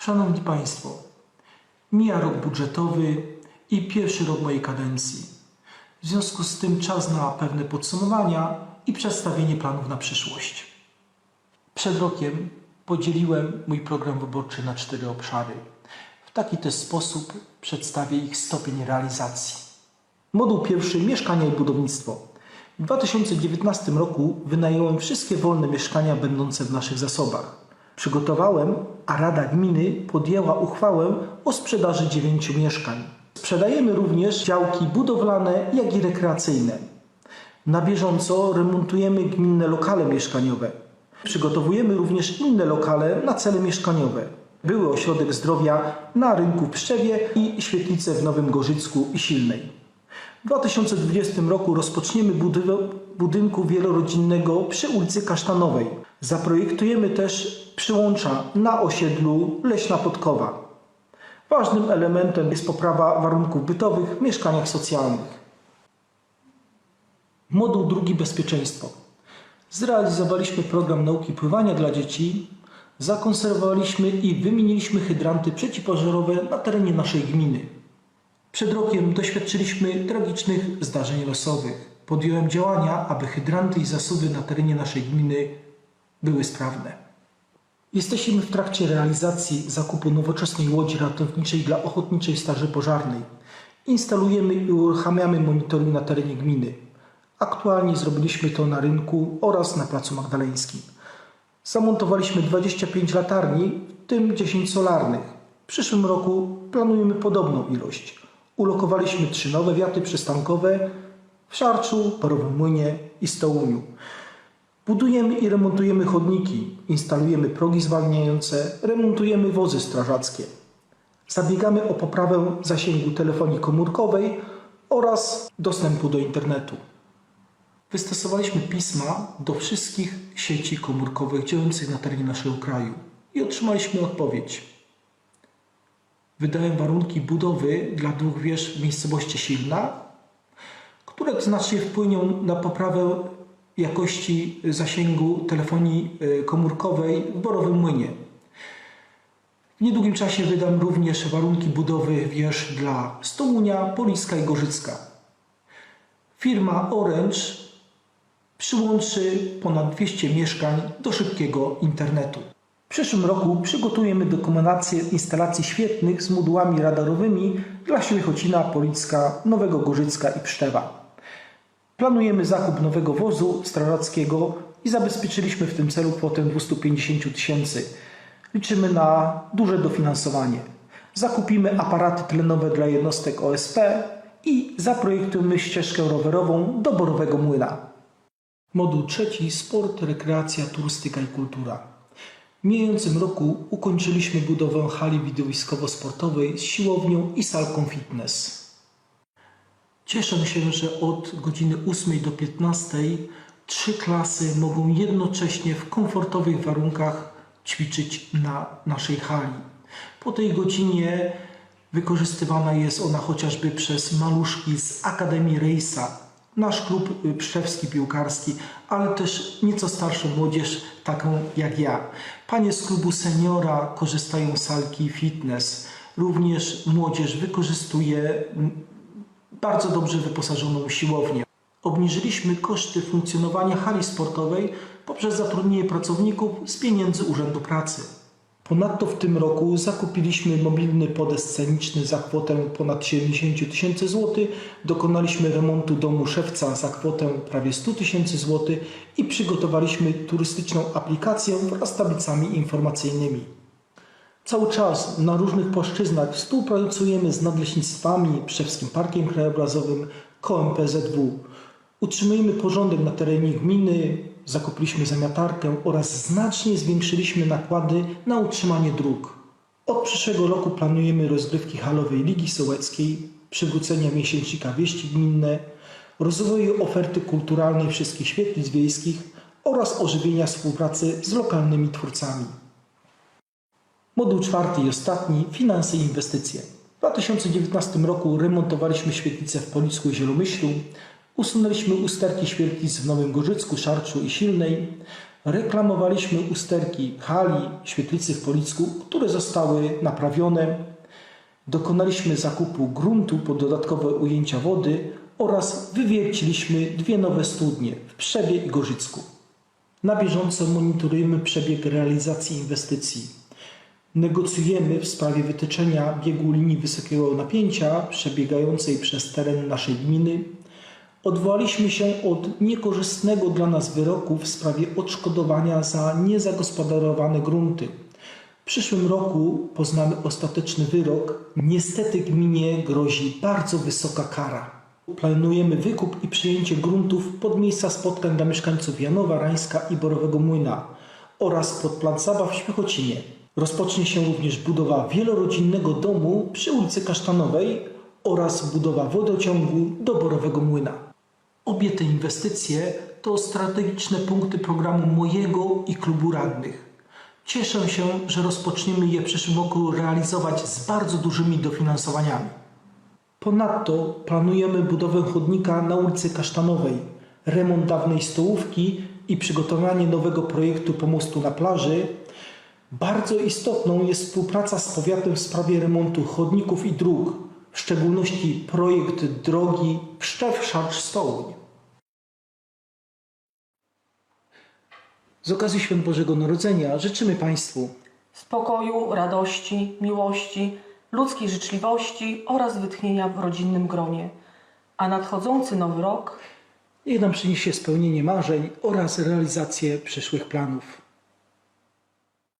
Szanowni Państwo, mija rok budżetowy i pierwszy rok mojej kadencji. W związku z tym czas na pewne podsumowania i przedstawienie planów na przyszłość. Przed rokiem podzieliłem mój program wyborczy na cztery obszary. W taki też sposób przedstawię ich stopień realizacji. Moduł pierwszy mieszkania i budownictwo. W 2019 roku wynająłem wszystkie wolne mieszkania będące w naszych zasobach. Przygotowałem, a Rada Gminy podjęła uchwałę o sprzedaży dziewięciu mieszkań. Sprzedajemy również działki budowlane, jak i rekreacyjne. Na bieżąco remontujemy gminne lokale mieszkaniowe. Przygotowujemy również inne lokale na cele mieszkaniowe. Były ośrodek zdrowia na rynku w Pszczewie i świetlice w Nowym Gorzycku i Silnej. W 2020 roku rozpoczniemy budowę budynku wielorodzinnego przy ulicy Kasztanowej. Zaprojektujemy też przyłącza na osiedlu Leśna Podkowa. Ważnym elementem jest poprawa warunków bytowych w mieszkaniach socjalnych. Moduł drugi bezpieczeństwo. Zrealizowaliśmy program nauki pływania dla dzieci, zakonserwowaliśmy i wymieniliśmy hydranty przeciwpożarowe na terenie naszej gminy. Przed rokiem doświadczyliśmy tragicznych zdarzeń losowych. Podjąłem działania, aby hydranty i zasuwy na terenie naszej gminy były sprawne. Jesteśmy w trakcie realizacji zakupu nowoczesnej łodzi ratowniczej dla Ochotniczej Straży Pożarnej. Instalujemy i uruchamiamy monitoring na terenie gminy. Aktualnie zrobiliśmy to na rynku oraz na Placu Magdaleńskim. Zamontowaliśmy 25 latarni, w tym 10 solarnych. W przyszłym roku planujemy podobną ilość. Ulokowaliśmy trzy nowe wiaty przystankowe w Szarczu, Parowym Młynie i Stołuniu. Budujemy i remontujemy chodniki, instalujemy progi zwalniające, remontujemy wozy strażackie. Zabiegamy o poprawę zasięgu telefonii komórkowej oraz dostępu do internetu. Wystosowaliśmy pisma do wszystkich sieci komórkowych działających na terenie naszego kraju i otrzymaliśmy odpowiedź. Wydałem warunki budowy dla dwóch wież w miejscowości Silna, które znacznie wpłyną na poprawę jakości zasięgu telefonii y, komórkowej w Borowym Młynie. W niedługim czasie wydam również warunki budowy wież dla Stołunia, Poliska i Gorzycka. Firma Orange przyłączy ponad 200 mieszkań do szybkiego internetu. W przyszłym roku przygotujemy dokumentację instalacji świetnych z modułami radarowymi dla Świechocina, Policka, Nowego Gorzycka i Pszczewa. Planujemy zakup nowego wozu strażackiego i zabezpieczyliśmy w tym celu kwotę 250 tysięcy. Liczymy na duże dofinansowanie. Zakupimy aparaty tlenowe dla jednostek OSP i zaprojektujemy ścieżkę rowerową do Borowego Młyna. Moduł trzeci sport, rekreacja, turystyka i kultura. W mijającym roku ukończyliśmy budowę hali widowiskowo-sportowej z siłownią i salką fitness. Cieszę się, że od godziny 8 do 15 trzy klasy mogą jednocześnie w komfortowych warunkach ćwiczyć na naszej hali. Po tej godzinie wykorzystywana jest ona chociażby przez maluszki z Akademii Rejsa, nasz klub pszczewski piłkarski, ale też nieco starszą młodzież, taką jak ja. Panie z klubu seniora korzystają z salki fitness. Również młodzież wykorzystuje bardzo dobrze wyposażoną siłownię. Obniżyliśmy koszty funkcjonowania hali sportowej poprzez zatrudnienie pracowników z pieniędzy Urzędu Pracy. Ponadto w tym roku zakupiliśmy mobilny podest sceniczny za kwotę ponad 70 tysięcy złotych, dokonaliśmy remontu domu szewca za kwotę prawie 100 tysięcy złotych i przygotowaliśmy turystyczną aplikację wraz z tablicami informacyjnymi. Cały czas na różnych płaszczyznach współpracujemy z nadleśnictwami, Pszczewskim Parkiem Krajobrazowym, kołem PZW. Utrzymujemy porządek na terenie gminy, zakupiliśmy zamiatarkę oraz znacznie zwiększyliśmy nakłady na utrzymanie dróg. Od przyszłego roku planujemy rozgrywki halowej Ligi Sołeckiej, przywrócenia miesięcznika Wieści Gminne, rozwoju oferty kulturalnej wszystkich świetlic wiejskich oraz ożywienia współpracy z lokalnymi twórcami. Moduł czwarty i ostatni finanse i inwestycje. W 2019 roku remontowaliśmy świetlicę w Policku i Zielomyślu, usunęliśmy usterki świetlic w Nowym Gorzycku, Szarczu i Silnej, Reklamowaliśmy usterki hali, świetlicy w Policku, które zostały naprawione. Dokonaliśmy zakupu gruntu pod dodatkowe ujęcia wody oraz wywierciliśmy dwie nowe studnie w Przewie i Gorzycku. Na bieżąco monitorujemy przebieg realizacji inwestycji. Negocjujemy w sprawie wytyczenia biegu linii wysokiego napięcia przebiegającej przez teren naszej gminy. Odwołaliśmy się od niekorzystnego dla nas wyroku w sprawie odszkodowania za niezagospodarowane grunty. W przyszłym roku poznamy ostateczny wyrok. Niestety gminie grozi bardzo wysoka kara. Planujemy wykup i przyjęcie gruntów pod miejsca spotkań dla mieszkańców Janowa, Rańska i Borowego Młyna oraz pod plac zabaw w Śmiechocinie. Rozpocznie się również budowa wielorodzinnego domu przy ulicy Kasztanowej oraz budowa wodociągu do Borowego Młyna. Obie te inwestycje to strategiczne punkty programu mojego i klubu radnych. Cieszę się, że rozpoczniemy je w przyszłym roku realizować z bardzo dużymi dofinansowaniami. Ponadto planujemy budowę chodnika na ulicy Kasztanowej, remont dawnej stołówki i przygotowanie nowego projektu pomostu na plaży. Bardzo istotną jest współpraca z powiatem w sprawie remontu chodników i dróg, w szczególności projekt drogi Pszczew-Szarcz-Stołuń. Z okazji Świąt Bożego Narodzenia życzymy Państwu spokoju, radości, miłości, ludzkiej życzliwości oraz wytchnienia w rodzinnym gronie. A nadchodzący nowy rok Niech nam przyniesie spełnienie marzeń oraz realizację przyszłych planów.